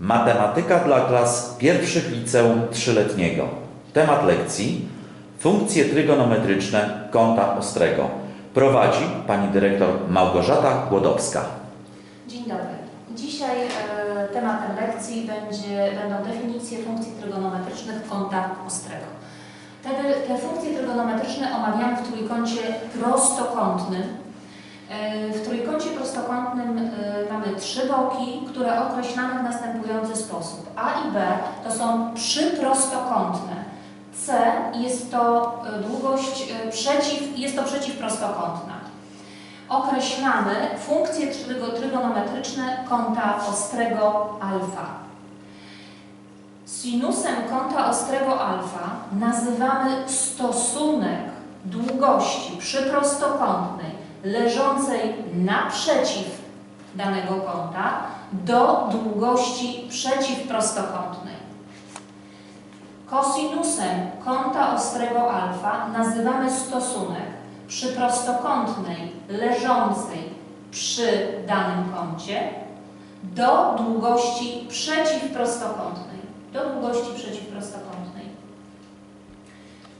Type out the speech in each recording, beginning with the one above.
Matematyka dla klas pierwszych liceum trzyletniego. Temat lekcji funkcje trygonometryczne kąta ostrego. Prowadzi pani dyrektor Małgorzata Głodowska. Dzień dobry. Dzisiaj e, tematem lekcji będzie, będą definicje funkcji trygonometrycznych kąta ostrego. Te, te funkcje trygonometryczne omawiamy w trójkącie prostokątnym. E, w trójkącie prostokątnym e, mamy trzy boki, które określamy w następujący sposób. A i B to są przyprostokątne. C jest to e, długość e, przeciw, jest to przeciwprostokątna określamy funkcje trygo- trygonometryczne kąta ostrego alfa. Sinusem kąta ostrego alfa nazywamy stosunek długości przyprostokątnej leżącej naprzeciw danego kąta do długości przeciwprostokątnej. Kosinusem kąta ostrego alfa nazywamy stosunek przyprostokątnej leżącej przy danym kącie do długości przeciwprostokątnej. Do długości przeciwprostokątnej.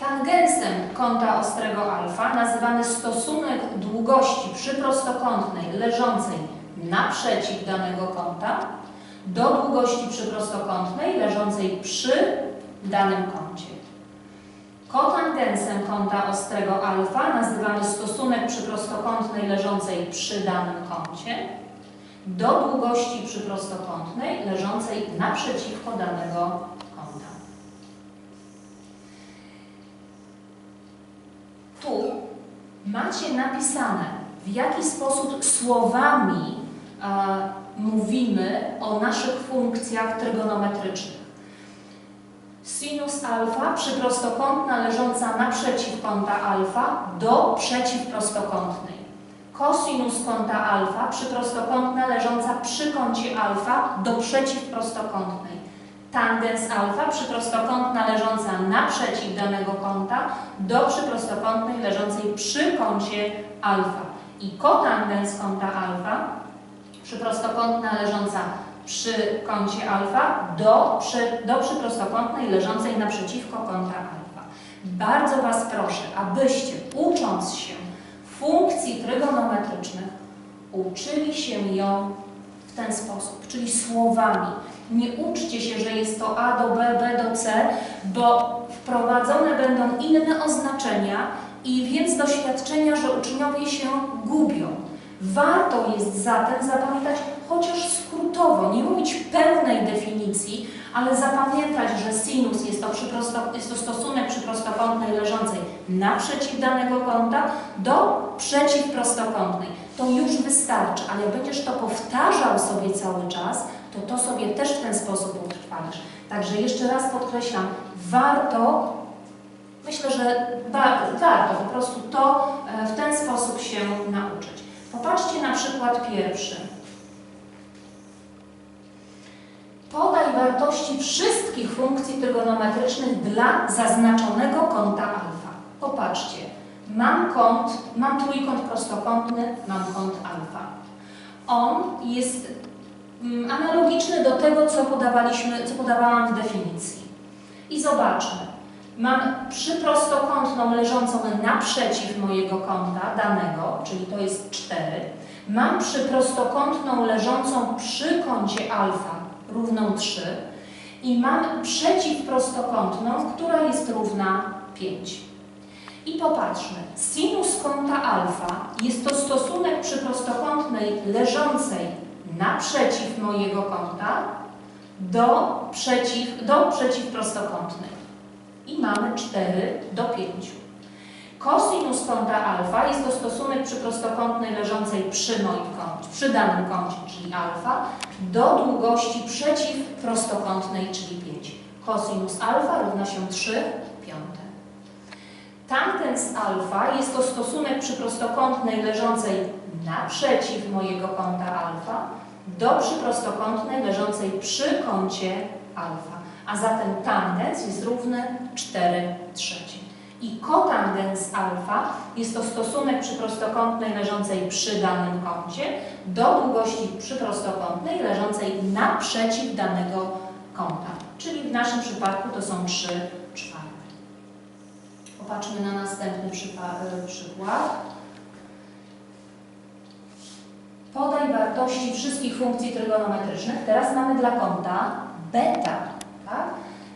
Tangensem kąta ostrego alfa nazywamy stosunek długości przyprostokątnej leżącej naprzeciw danego kąta do długości przyprostokątnej leżącej przy danym kącie. Kotangensem kąta ostrego alfa nazywamy stosunek przyprostokątnej leżącej przy danym kącie do długości przyprostokątnej leżącej naprzeciwko danego kąta. Tu macie napisane, w jaki sposób słowami e, mówimy o naszych funkcjach trygonometrycznych. Sinus alfa przyprostokątna leżąca naprzeciw kąta alfa do przeciwprostokątnej. Kosinus kąta alfa przyprostokątna leżąca przy kącie alfa do przeciwprostokątnej. Tangens alfa przyprostokątna leżąca naprzeciw danego kąta do przyprostokątnej leżącej przy kącie alfa. I kotangens kąta alfa przyprostokątna leżąca przy kącie alfa do, przy, do przyprostokątnej leżącej naprzeciwko kąta alfa. Bardzo Was proszę, abyście ucząc się funkcji trygonometrycznych, uczyli się ją w ten sposób, czyli słowami. Nie uczcie się, że jest to A do B, B do C, bo wprowadzone będą inne oznaczenia i więc doświadczenia, że uczniowie się gubią. Warto jest zatem zapamiętać chociaż skrótowo, nie mówić pełnej definicji, ale zapamiętać, że sinus jest to, jest to stosunek przyprostokątnej leżącej naprzeciw danego kąta do przeciwprostokątnej. To już wystarczy, ale jak będziesz to powtarzał sobie cały czas, to to sobie też w ten sposób utrwalisz. Także jeszcze raz podkreślam, warto Myślę, że wa- warto po prostu to e, w ten sposób się nauczyć. Popatrzcie na przykład pierwszy. Podaj wartości wszystkich funkcji trygonometrycznych dla zaznaczonego kąta alfa. Popatrzcie. Mam kąt, mam trójkąt prostokątny, mam kąt alfa. On jest analogiczny do tego, co podawaliśmy, co podawałam w definicji. I zobaczmy. Mam przyprostokątną leżącą naprzeciw mojego kąta danego, czyli to jest 4. Mam przyprostokątną leżącą przy kącie alfa równą 3 i mam przeciwprostokątną, która jest równa 5. I popatrzmy, sinus kąta alfa jest to stosunek przyprostokątnej leżącej naprzeciw mojego kąta do, przeciw, do przeciwprostokątnej i mamy 4 do 5. Kosinus kąta alfa jest to stosunek przyprostokątnej leżącej przy moim kącie, przy danym kącie, czyli alfa, do długości przeciwprostokątnej, czyli 5. Kosinus alfa równa się 3 piąte. Tangens alfa jest to stosunek przyprostokątnej leżącej naprzeciw mojego kąta alfa do przyprostokątnej leżącej przy kącie alfa. A zatem tangens jest równy 4 trzecim. I kotangens alfa jest to stosunek przyprostokątnej leżącej przy danym kącie do długości przyprostokątnej leżącej naprzeciw danego kąta. Czyli w naszym przypadku to są 3 czwarte. Popatrzmy na następny y, przykład. Podaj wartości wszystkich funkcji trygonometrycznych. Teraz mamy dla kąta beta. Tak?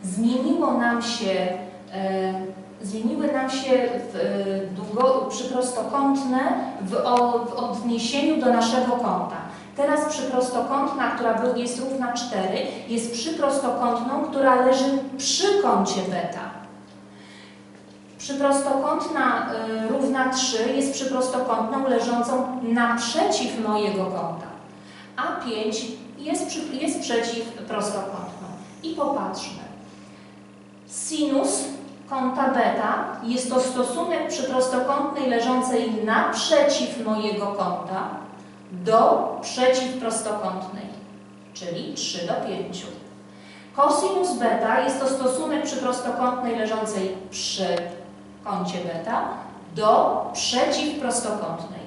Zmieniło nam się, e, zmieniły nam się w, e, długo, przyprostokątne w, o, w odniesieniu do naszego kąta. Teraz przyprostokątna, która jest równa 4, jest przyprostokątną, która leży przy kącie beta. Przyprostokątna y, równa 3 jest przyprostokątną leżącą naprzeciw mojego kąta, a 5 jest, przy, jest przeciw prostokątną. I popatrzmy. Sinus kąta beta jest to stosunek przyprostokątnej leżącej naprzeciw mojego kąta do przeciwprostokątnej, czyli 3 do 5. Cosinus beta jest to stosunek przyprostokątnej leżącej przy kącie beta do przeciwprostokątnej,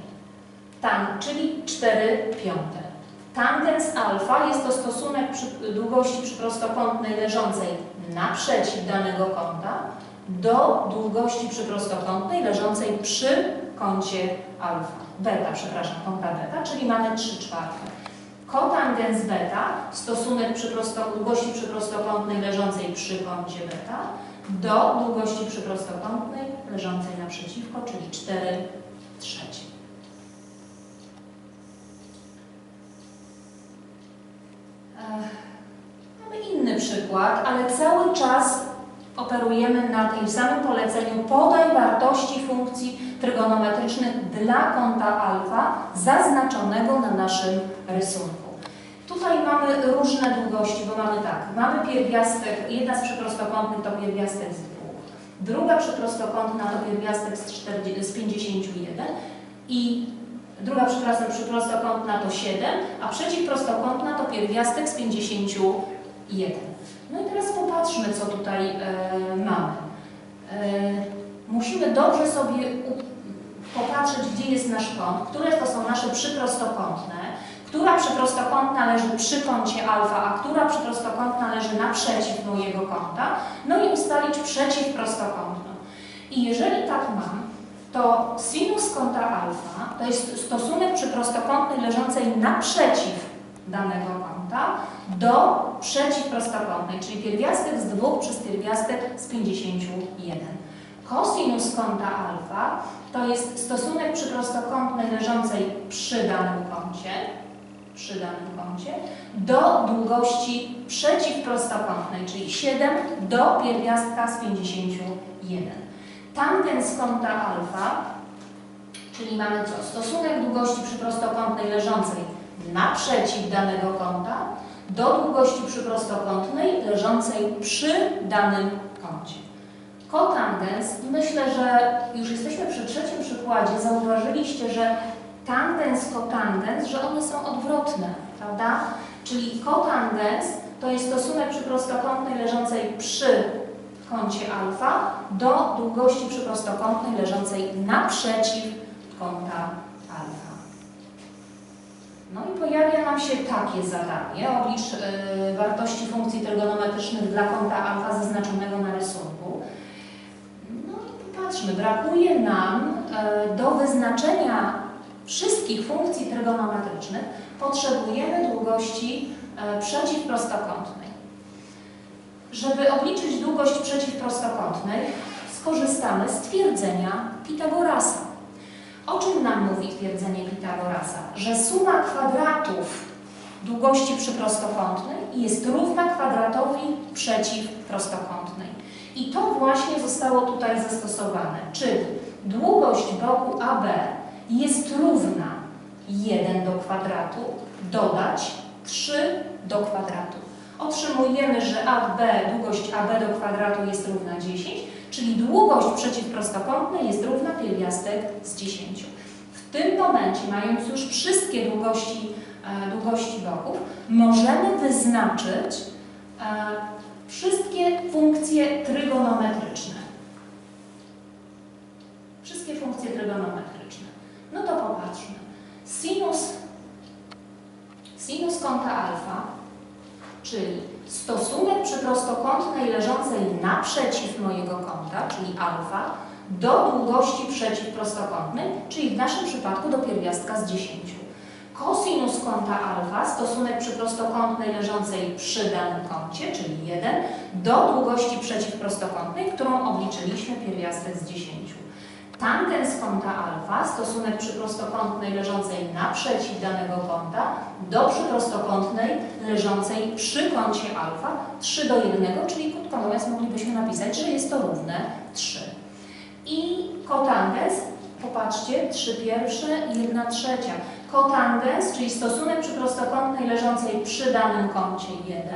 tan, czyli 4 piąte. Tangens alfa jest to stosunek przy, długości przyprostokątnej leżącej naprzeciw danego kąta do długości przyprostokątnej leżącej przy kącie alfa, beta, przepraszam, kąta beta, czyli mamy 3 czwarte. Kotangens beta, stosunek przyprosto, długości przyprostokątnej leżącej przy kącie beta do długości przyprostokątnej leżącej naprzeciwko, czyli 4 trzecie. Mamy inny przykład, ale cały czas operujemy na tym samym poleceniu podaj wartości funkcji trygonometrycznych dla kąta alfa zaznaczonego na naszym rysunku. Tutaj mamy różne długości, bo mamy tak, mamy pierwiastek, jedna z przyprostokątnych to pierwiastek z 2, druga przyprostokątna to pierwiastek z, 40, z 51 i druga przepraszam, przyprostokątna to 7, a przeciwprostokątna to pierwiastek z 51. No i teraz popatrzmy, co tutaj e, mamy. E, musimy dobrze sobie popatrzeć, gdzie jest nasz kąt, które to są nasze przyprostokątne, która przyprostokątna leży przy kącie alfa, a która przyprostokątna leży naprzeciw mojego kąta, no i ustalić przeciwprostokątną. I jeżeli tak mam, to sinus kąta alfa to jest stosunek przyprostokątnej leżącej naprzeciw danego kąta do przeciwprostokątnej, czyli pierwiastek z 2 przez pierwiastek z 51. Kosinus kąta alfa to jest stosunek przyprostokątnej leżącej przy danym kącie, przy danym kącie, do długości przeciwprostokątnej, czyli 7 do pierwiastka z 51. Tangens kąta alfa, czyli mamy co? Stosunek długości przyprostokątnej leżącej naprzeciw danego kąta do długości przyprostokątnej leżącej przy danym kącie. Kotangens, myślę, że już jesteśmy przy trzecim przykładzie, zauważyliście, że tangens, kotangens, że one są odwrotne, prawda? Czyli kotangens to jest stosunek przyprostokątnej leżącej przy kącie alfa do długości przyprostokątnej leżącej naprzeciw kąta alfa. No i pojawia nam się takie zadanie. Oblicz y, wartości funkcji trygonometrycznych dla kąta alfa zaznaczonego na rysunku. No i popatrzmy, brakuje nam y, do wyznaczenia wszystkich funkcji trygonometrycznych potrzebujemy długości y, przeciwprostokątnej. Żeby obliczyć długość przeciwprostokątnej, skorzystamy z twierdzenia Pitagorasa. O czym nam mówi twierdzenie Pitagorasa? Że suma kwadratów długości przyprostokątnej jest równa kwadratowi przeciwprostokątnej. I to właśnie zostało tutaj zastosowane, czyli długość boku AB jest równa 1 do kwadratu, dodać 3 do kwadratu. Otrzymujemy, że AB, długość AB do kwadratu jest równa 10, czyli długość przeciwprostokątnej jest równa pierwiastek z 10. W tym momencie, mając już wszystkie długości, e, długości boków, możemy wyznaczyć e, wszystkie funkcje trygonometryczne. czyli stosunek przy prostokątnej leżącej naprzeciw czyli alfa, do długości przeciwprostokątnej, czyli w naszym przypadku do pierwiastka z 10. Kosinus kąta alfa, stosunek przy prostokątnej leżącej przy danym kącie, czyli 1, do długości przeciwprostokątnej, którą obliczyliśmy pierwiastek z 10. Tangens kąta alfa, stosunek przy prostokątnej leżącej naprzeciw danego kąta do przyprostokątnej leżącej przy kącie alfa 3 do 1, czyli krótko mówiąc moglibyśmy napisać, że jest to równe 3. I kotangens, popatrzcie, 3 pierwsze i 1 trzecia. Kotangens, czyli stosunek przy prostokątnej leżącej przy danym kącie 1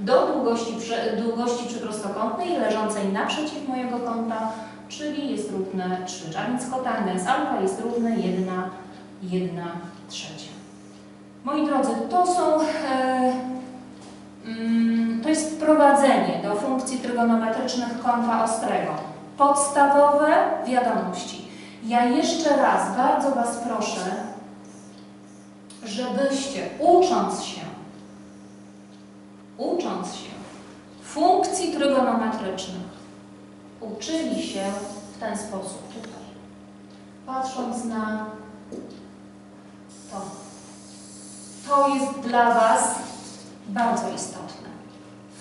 do długości, długości przyprostokątnej leżącej naprzeciw mojego kąta, czyli jest równe 3. A więc kotangens alfa jest równe 1, 1 trzecia. Moi drodzy, to są, e, mm, to jest wprowadzenie do funkcji trygonometrycznych kąta ostrego. Podstawowe wiadomości. Ja jeszcze raz bardzo Was proszę, żebyście ucząc się, ucząc się funkcji trygonometrycznych, uczyli się w ten sposób tutaj. Patrząc na to. To jest dla Was bardzo istotne.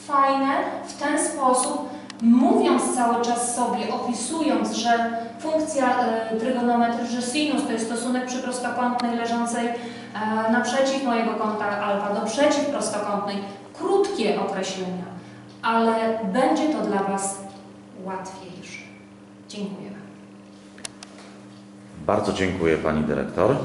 Fajne w ten sposób, mówiąc cały czas sobie, opisując, że funkcja y, trygonometry, że sinus to jest stosunek przy prostokątnej leżącej e, naprzeciw mojego kąta alfa do przeciwprostokątnej. Krótkie określenia, ale będzie to dla Was łatwiejsze. Dziękuję. Bardzo dziękuję Pani Dyrektor.